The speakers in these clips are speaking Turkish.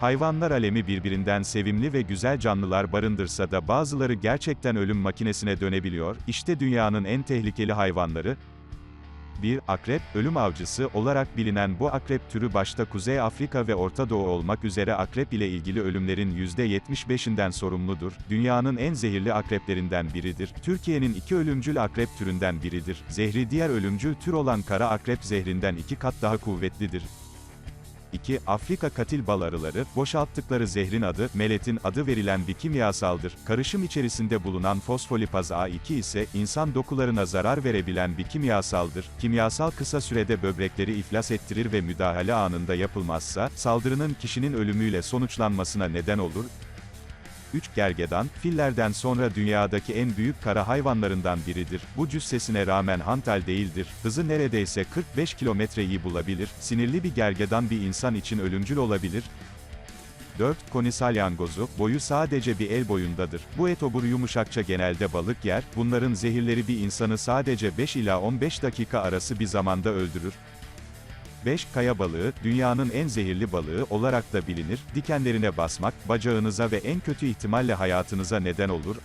Hayvanlar alemi birbirinden sevimli ve güzel canlılar barındırsa da bazıları gerçekten ölüm makinesine dönebiliyor, işte dünyanın en tehlikeli hayvanları, 1. Akrep, ölüm avcısı olarak bilinen bu akrep türü başta Kuzey Afrika ve Orta Doğu olmak üzere akrep ile ilgili ölümlerin %75'inden sorumludur. Dünyanın en zehirli akreplerinden biridir. Türkiye'nin iki ölümcül akrep türünden biridir. Zehri diğer ölümcül tür olan kara akrep zehrinden iki kat daha kuvvetlidir. 2. Afrika katil bal arıları, boşalttıkları zehrin adı, meletin adı verilen bir kimyasaldır. Karışım içerisinde bulunan fosfolipaz A2 ise, insan dokularına zarar verebilen bir kimyasaldır. Kimyasal kısa sürede böbrekleri iflas ettirir ve müdahale anında yapılmazsa, saldırının kişinin ölümüyle sonuçlanmasına neden olur. 3. Gergedan, fillerden sonra dünyadaki en büyük kara hayvanlarından biridir. Bu cüssesine rağmen hantal değildir. Hızı neredeyse 45 kilometreyi bulabilir. Sinirli bir gergedan bir insan için ölümcül olabilir. 4. Koni salyangozu, boyu sadece bir el boyundadır. Bu etobur yumuşakça genelde balık yer, bunların zehirleri bir insanı sadece 5 ila 15 dakika arası bir zamanda öldürür. 5. Kaya balığı, dünyanın en zehirli balığı olarak da bilinir, dikenlerine basmak, bacağınıza ve en kötü ihtimalle hayatınıza neden olur.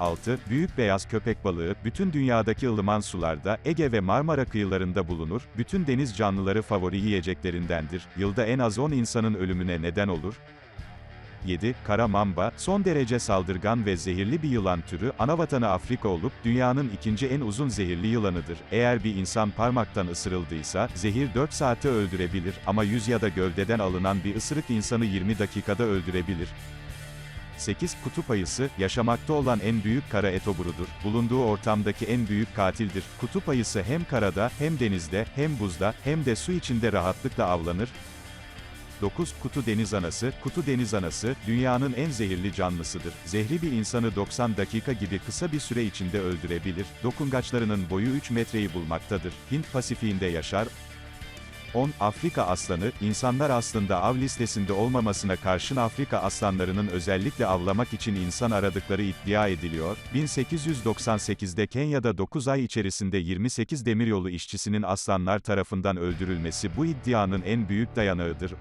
6. Büyük beyaz köpek balığı, bütün dünyadaki ılıman sularda, Ege ve Marmara kıyılarında bulunur, bütün deniz canlıları favori yiyeceklerindendir, yılda en az 10 insanın ölümüne neden olur. 7. Kara mamba, son derece saldırgan ve zehirli bir yılan türü, anavatanı Afrika olup, dünyanın ikinci en uzun zehirli yılanıdır. Eğer bir insan parmaktan ısırıldıysa, zehir 4 saate öldürebilir ama yüz ya da gövdeden alınan bir ısırık insanı 20 dakikada öldürebilir. 8. Kutup ayısı, yaşamakta olan en büyük kara etoburudur. Bulunduğu ortamdaki en büyük katildir. Kutup ayısı hem karada, hem denizde, hem buzda, hem de su içinde rahatlıkla avlanır. 9. Kutu deniz anası, kutu deniz anası, dünyanın en zehirli canlısıdır. Zehri bir insanı 90 dakika gibi kısa bir süre içinde öldürebilir. Dokungaçlarının boyu 3 metreyi bulmaktadır. Hint Pasifik'inde yaşar. 10. Afrika aslanı, insanlar aslında av listesinde olmamasına karşın Afrika aslanlarının özellikle avlamak için insan aradıkları iddia ediliyor. 1898'de Kenya'da 9 ay içerisinde 28 demiryolu işçisinin aslanlar tarafından öldürülmesi bu iddianın en büyük dayanağıdır.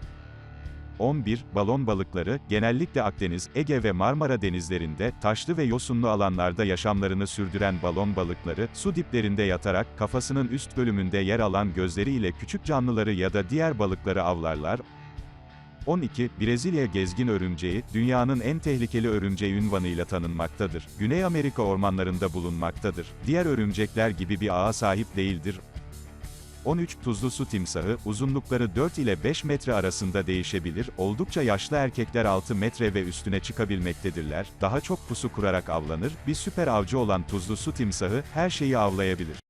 11. Balon balıkları, genellikle Akdeniz, Ege ve Marmara denizlerinde, taşlı ve yosunlu alanlarda yaşamlarını sürdüren balon balıkları, su diplerinde yatarak, kafasının üst bölümünde yer alan gözleriyle küçük canlıları ya da diğer balıkları avlarlar. 12. Brezilya gezgin örümceği, dünyanın en tehlikeli örümceği ünvanıyla tanınmaktadır. Güney Amerika ormanlarında bulunmaktadır. Diğer örümcekler gibi bir ağa sahip değildir. 13. Tuzlu su timsahı, uzunlukları 4 ile 5 metre arasında değişebilir, oldukça yaşlı erkekler 6 metre ve üstüne çıkabilmektedirler, daha çok pusu kurarak avlanır, bir süper avcı olan tuzlu su timsahı, her şeyi avlayabilir.